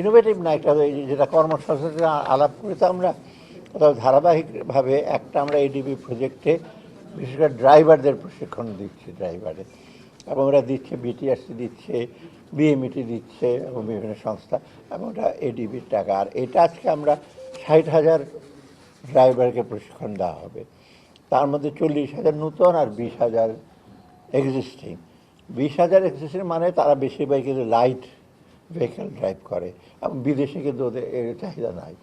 Innovative না, একটা যেটা কর্মসংস্থান আলাপ করে তো আমরা কোথাও ধারাবাহিকভাবে একটা আমরা এডিবি প্রজেক্টে বিশেষ করে ড্রাইভারদের প্রশিক্ষণ দিচ্ছি ড্রাইভারের এবং ওরা দিচ্ছে বিটিআরসি দিচ্ছে বিএমইটি দিচ্ছে, এবং বিভিন্ন সংস্থা, এবং ওটা এডিবির টাকা। আর এটা আজকে আমরা ষাট হাজার ড্রাইভারকে প্রশিক্ষণ দেওয়া হবে। তার মধ্যে চল্লিশ হাজার নূতন আর বিশ হাজার এক্সিস্টিং বিশ হাজার এক্সিস্টিং মানে তারা বেশিরভাগ কিন্তু লাইট ভেহিকেল ড্রাইভ করে। এবং বিদেশে কিন্তু ওদের এর চাহিদা নাই।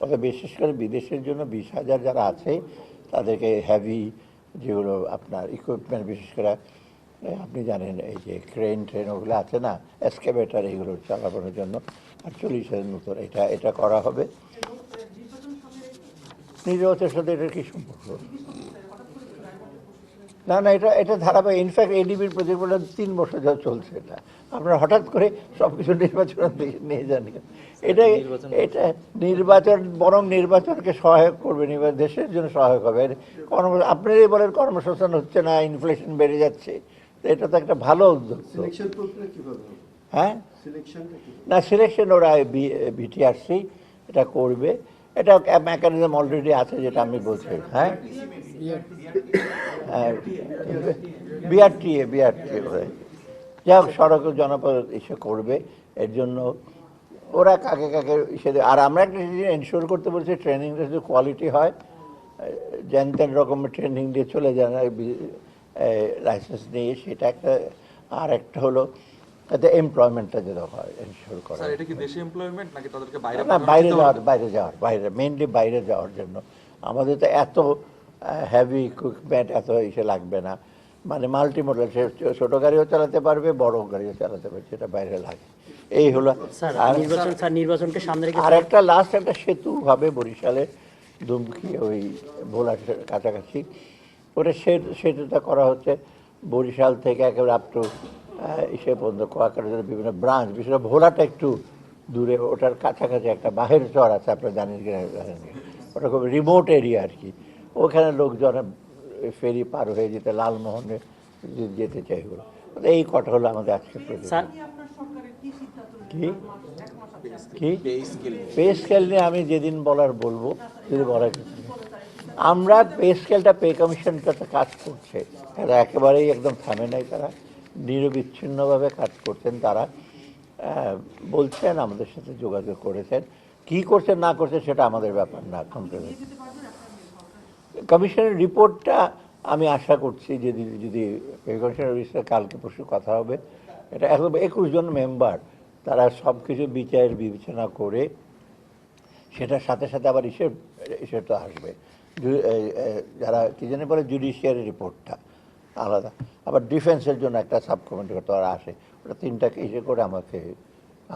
অর্থাৎ বিশেষ করে বিদেশের জন্য বিশ হাজার যারা আছে তাদেরকে হ্যাভি যেগুলো আপনার ইকুইপমেন্ট বিশেষ করে আপনি জানেন এই যে ক্রেন ট্রেন ওগুলো আছে না এসকেভেটার এগুলো চালানোর জন্য। আর চল্লিশ হাজার নতুন এটা এটা করা হবে। নির্বাচনের সাথে এটা কি সম্পর্ক? না না এটা এটা ধারাবাহিক ইনফ্যাক্ট এডিবির প্রজেক্ট তিন বছর ধরে চলছে এটা। আপনারা হঠাৎ করে সব কিছু নির্বাচনের দিকে নিয়ে যান? এটা এটা নির্বাচন বরং নির্বাচনকে সহায়ক করবে নির্বাচন দেশের জন্য সহায়ক হবে। কর্ম আপনারই বলেন কর্মসংস্থান হচ্ছে না ইনফ্লেশন বেড়ে যাচ্ছে। তো এটা তো একটা ভালো উদ্যোগ। হ্যাঁ? না সিলেকশন ওরা বিটিআরসি এটা করবে। এটা মেকানিজম অলরেডি আছে যেটা আমি বলছি। হ্যাঁ? বিআরটিএ বিআরটিএ যাই হোক সড়ক জনপদ এসে করবে এর জন্য ওরা কাকে কাকে এসে দেবে। আর আমরা একটা জিনিস এনশোর করতে বলছি ট্রেনিংটা যদি কোয়ালিটি হয় যেন তেন রকমের ট্রেনিং দিয়ে চলে যান লাইসেন্স নিয়ে সেটা একটা আর একটা হলো যাতে এমপ্লয়মেন্টটা যেন হয় এনশোর করা। এটা কি দেশে এমপ্লয়মেন্ট নাকি তাদেরকে বাইরে না বাইরে যাওয়ার বাইরে যাওয়ার বাইরে মেনলি বাইরে যাওয়ার জন্য। আমাদের তো এত হ্যাভি ইকুইপমেন্ট এত ইসে লাগবে না। মানে মাল্টি মডেল সে ছোট গাড়িও চালাতে পারবে বড় গাড়িও চালাতে পারবে সেটা বাইরে লাগে। এই হলো নির্বাচন স্যার নির্বাচনকে সামনে রেখে আর একটা লাস্ট একটা সেতু হবে বরিশালে দুমকি ওই ভোলার কাছাকাছি। ওটা সে- সেতুটা করা হচ্ছে। বরিশাল থেকে একেবারে আপ টু ইসে পর্যন্ত কোয়াকাটার বিভিন্ন ব্রাঞ্চ বিশেষ ভোলাটা একটু দূরে ওটার কাছাকাছি একটা বাহের চর আছে আপনার জানেন কি জানেন কি। ওটা খুব রিমোট এরিয়া আর কি। ওখানে লোকজন ফেরি পার হয়ে যেতে লালমোহনে যেতে চাই ওগুলো এই কটা হলো আমাদের স্যার কি কি? পে স্কেল নিয়ে। আমি যেদিন বলার বলব যদি বলার কিছু নেই। আমরা পে স্কেলটা পে কমিশনটা কাজ করছে। তারা একেবারেই একদম থামে নাই তারা। নিরবিচ্ছিন্নভাবে কাজ করছেন তারা। বলছেন আমাদের সাথে যোগাযোগ করেছেন। কি করছেন না করছেন সেটা আমাদের ব্যাপার না কমপ্লেন কমিশনের রিপোর্টটা আমি আশা করছি যদি যদি কমিশনের বিষয়ে কালকে পরশু কথা হবে, এটা একদম একুশ জন মেম্বার, তারা সব কিছু বিচার বিবেচনা করে সেটার সাথে সাথে আবার ইসের ইসেটা আসবে। যারা কি জানি বলে জুডিশিয়ারি রিপোর্টটা আলাদা। আবার ডিফেন্সের জন্য একটা সাব কমিটি করতে আসে। ওটা তিনটাকে ইসে করে আমাকে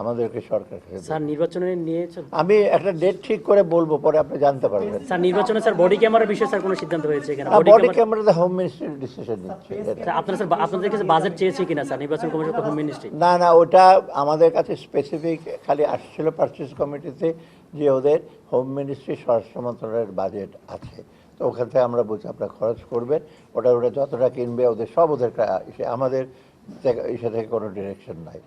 আমাদেরকে সরকার স্যার নির্বাচনে নিয়ে আমি একটা ডেট ঠিক করে বলব পরে আপনি জানতে পারবেন। স্যার নির্বাচনে স্যার বডি ক্যামেরার বিষয়ে স্যার কোনো সিদ্ধান্ত হয়েছে কিনা বডি ক্যামেরাতে হোম মিনিস্ট্রি ডিসিশন নিচ্ছে স্যার আপনারা স্যার আপনাদের কাছে বাজেট চেয়েছে কিনা স্যার নির্বাচন কমিশন হোম মিনিস্ট্রি না না ওটা আমাদের কাছে স্পেসিফিক খালি আসছিল পারচেস কমিটিতে যে ওদের হোম মিনিস্ট্রি স্বরাষ্ট্র মন্ত্রণালয়ের বাজেট আছে। তো ওখান থেকে আমরা বলছি আপনারা খরচ করবেন ওটা ওটা যতটা কিনবে ওদের সব ওদের আমাদের ইসে থেকে কোনো ডিরেকশন নাই।